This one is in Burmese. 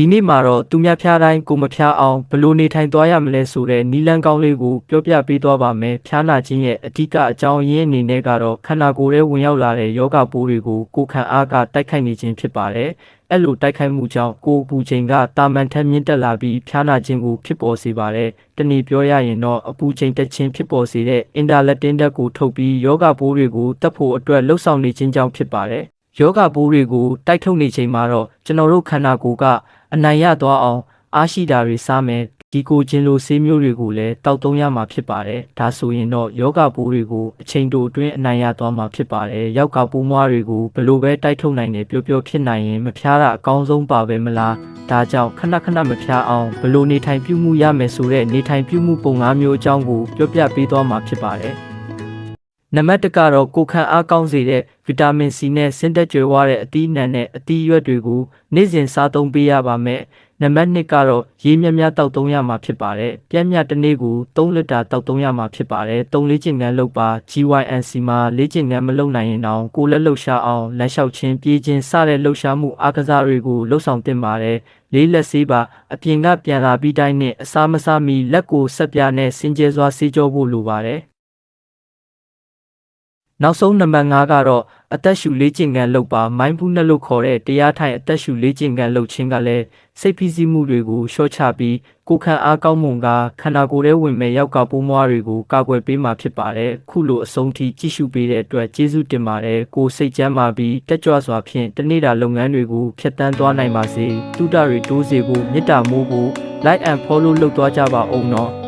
ဒီနေ့မှာတော့သူများဖျားတိုင်းကိုမဖျားအောင်ဘယ်လို့နေထိုင်သွားရမလဲဆိုတဲ့နီလန်းကောင်းလေးကိုပြောပြပေးသွားပါမယ်ဖျားနာခြင်းရဲ့အဓိကအကြောင်းရင်းအနေနဲ့ကတော့ခန္ဓာကိုယ်ထဲဝင်ရောက်လာတဲ့ယောဂပိုးတွေကိုကိုယ်ခံအားကတိုက်ခိုက်နေခြင်းဖြစ်ပါတယ်အဲ့လိုတိုက်ခိုက်မှုကြောင့်ကိုယ်ပူချိန်ကတာမန်ထက်မြင့်တက်လာပြီးဖျားနာခြင်းကိုဖြစ်ပေါ်စေပါတယ်တနည်းပြောရရင်တော့အပူချိန်တက်ခြင်းဖြစ်ပေါ်စေတဲ့အင်တာလက်တင်တက်ကိုထုတ်ပြီးယောဂပိုးတွေကိုတက်ဖို့အတွက်လှုပ်ဆောင်နေခြင်းကြောင့်ဖြစ်ပါတယ်ယောဂပိုးတွေကိုတိုက်ထုတ်နေချိန်မှာတော့ကျွန်တော်တို့ခန္ဓာကိုယ်က အနိုင်ရသွားအောင်အားရှိတာတွေစားမယ်ဒီကိုချင်းလိုဆေးမျိုးတွေကိုလည်းတောက်သုံးရမှာဖြစ်ပါတယ်ဒါဆိုရင်တော့ယောဂပိုးတွေကိုအချိန်တိုအတွင်းအနိုင်ရသွားမှာဖြစ်ပါတယ်ယောဂပိုးမွားတွေကိုဘယ်လိုပဲတိုက်ထုတ်နိုင်တယ်ပြောပြောဖြစ်နိုင်ရင်မဖျားတာအကောင်းဆုံးပါပဲမလားဒါကြောင့်ခဏခဏမဖျားအောင်ဘယ်လိုနေထိုင်ပြုမှုရမယ်ဆိုတဲ့နေထိုင်ပြုမှုပုံ၅မျိုးအကြောင်းကိုပြောပြပေးသွားမှာဖြစ်ပါတယ် နံပါတ်1ကတော့ကိုယ်ခံအားကောင်းစေတဲ့ဗီတာမင်စီနဲ့ဆင်းသက်ကြွယ်ဝတဲ့အသီးအနှံနဲ့အသီးရွက်တွေကိုနေ့စဉ်စားသုံးပေးရပါမယ်။နံပါတ်2ကတော့ရေမြများတောက်သုံးရမှာဖြစ်ပါတယ်။ပြည့်မြတ်တစ်နေ့ကို3လီတာတောက်သုံးရမှာဖြစ်ပါတယ်။3လေးကျင်ငန်းလောက်ပါ GYNC မှာလေးကျင်ငန်းမလုံနိုင်ရင်တော့ကိုယ်လက်လှုပ်ရှားအောင်လမ်းလျှောက်ခြင်းပြေးခြင်းစတဲ့လှုပ်ရှားမှုအားကစားတွေကိုလှုပ်ဆောင်တင်ပါတယ်။လေးလက်ဆေးပါအပြင်ကပြန်လာပြီးတိုင်းနဲ့အစားမစားမီလက်ကိုဆက်ပြားနဲ့စင်ကြယ်စွာဆေးကြောဖို့လိုပါတယ်။ နောက်ဆုံးနံပါတ်5ကတော့အသက်ရှူလေးကျင်ကန်လုပ်ပါမိုင်းဘူးနဲ့လို့ခေါ်တဲ့တရားထိုင်အသက်ရှူလေးကျင်ကန်လုပ်ခြင်းကလည်းစိတ်ဖိစီးမှုတွေကိုလျှော့ချပြီးကိုယ်ခံအားကောင်းမွန်ကခန္ဓာကိုယ်ထဲဝင်မဲ့ရောက်ကပိုးမွားတွေကိုကာကွယ်ပေးမှာဖြစ်ပါတယ်ခုလိုအဆုံးထိကြည့်ရှုပေးတဲ့အတွက်ကျေးဇူးတင်ပါတယ်ကိုယ်စိတ်ချမ်းသာပြီးတက်ကြွစွာဖြင့်တနေ့တာလုပ်ငန်းတွေကိုဖျက်ဆီးသွားနိုင်ပါစေတုဒ္ဒတွေတိုးစေဖို့မေတ္တာမိုးဖို့ like and follow လုပ်သွားကြပါအောင်နော်